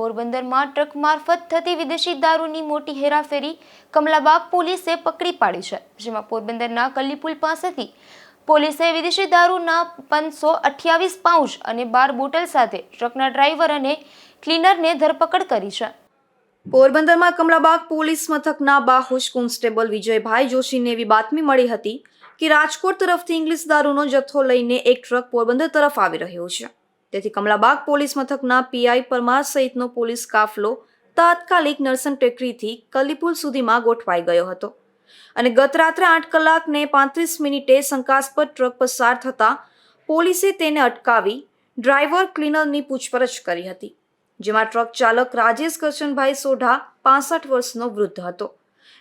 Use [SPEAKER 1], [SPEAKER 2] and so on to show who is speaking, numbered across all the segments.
[SPEAKER 1] પોરબંદરમાં ટ્રક મારફત થતી વિદેશી દારૂની મોટી હેરાફેરી કમલાબાગ પોલીસે પકડી પાડી છે, જેમાં પોરબંદરના કલ્લીપુલ પાસેથી પોલીસે વિદેશી દારૂના પાંચસો અઠ્યાવીસ પાઉચ અને બાર બોટલ સાથે ટ્રકના ડ્રાઈવર અને ક્લીનરને ધરપકડ કરી છે.
[SPEAKER 2] પોરબંદરમાં કમલાબાગ પોલીસ મથકના બાહોશ કોન્સ્ટેબલ વિજયભાઈ જોશીને એવી બાતમી મળી હતી કે રાજકોટ તરફથી ઇંગ્લિશ દારૂનો જથ્થો લઈને એક ટ્રક પોરબંદર તરફ આવી રહ્યો છે. તેથી કમલાબાગ પોલીસ મથકના પીઆઈ પરમાર સહિતનો પોલીસ કાફલો તાત્કાલિક નરસન ટેકરીથી કલીપુલ સુધીમાં ગોઠવાઈ ગયો હતો. અને ગત રાત્રે આઠ કલાકને પાંત્રીસ મિનિટે શંકાસ્પદ ટ્રક પસાર થતા પોલીસે તેને અટકાવી ડ્રાઈવર ક્લીનરની પૂછપરછ કરી હતી, જેમાં ટ્રક ચાલક રાજેશ કરશનભાઈ સોઢા પાસઠ વર્ષનો વૃદ્ધ હતો.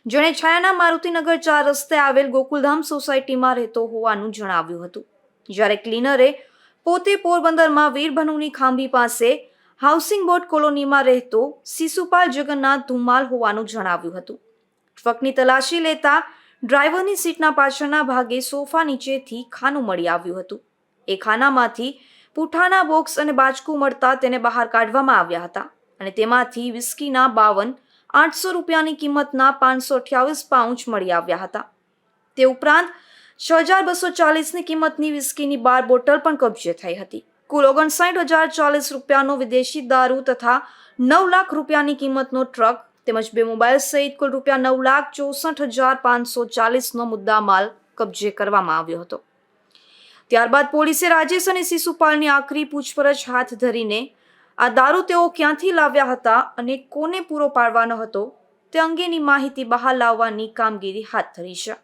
[SPEAKER 2] જેણે છાયાના મારુતિનગર ચાર રસ્તે આવેલ ગોકુલધામ સોસાયટીમાં રહેતો હોવાનું જણાવ્યું હતું. જ્યારે ક્લીનરે પોતે પોરબંદરમાં વીરભનુની ખાંભી પાસે હાઉસિંગ બોર્ડ કોલોનીમાં રહેતો શિશુપાલ જગન્નાથ ધુમાલ હોવાનું જણાવ્યું હતું. ટ્રકની તલાશી લેતા ડ્રાઈવરની સીટના પાછળના ભાગે સોફા નીચેથી ખાનું મળી આવ્યું હતું. એ ખાનામાંથી પૂઠાના બોક્સ અને બાચકું મળતા તેને બહાર કાઢવામાં આવ્યા હતા અને તેમાંથી વિસ્કીના બાવન, આઠસો રૂપિયાની કિંમતના પાંચસો અઠ્યાવીસ પાઉચ મળી આવ્યા હતા. તે ઉપરાંત છ હજાર બસો ચાલીસની કિંમતની વિસ્કીની બાર બોટલ પણ કબજે થઈ હતી. કુલ ઓગણસાઠ હજાર ચાલીસ રૂપિયાનો વિદેશી દારૂ તથા નવ લાખ રૂપિયાની કિંમતનો ટ્રક તેમજ બે મોબાઈલ સહિત કુલ રૂપિયા નવ લાખ ચોસઠ હજાર પાંચસો ચાલીસનો મુદ્દા માલ કબજે કરવામાં આવ્યો હતો. ત્યારબાદ પોલીસે રાજેશ અને શિશુપાલની આખરી પૂછપરછ હાથ ધરીને આ દારૂ તેઓ ક્યાંથી લાવ્યા હતા અને કોને પૂરો પાડવાનો હતો તે અંગેની માહિતી બહાર લાવવાની કામગીરી હાથ ધરી છે.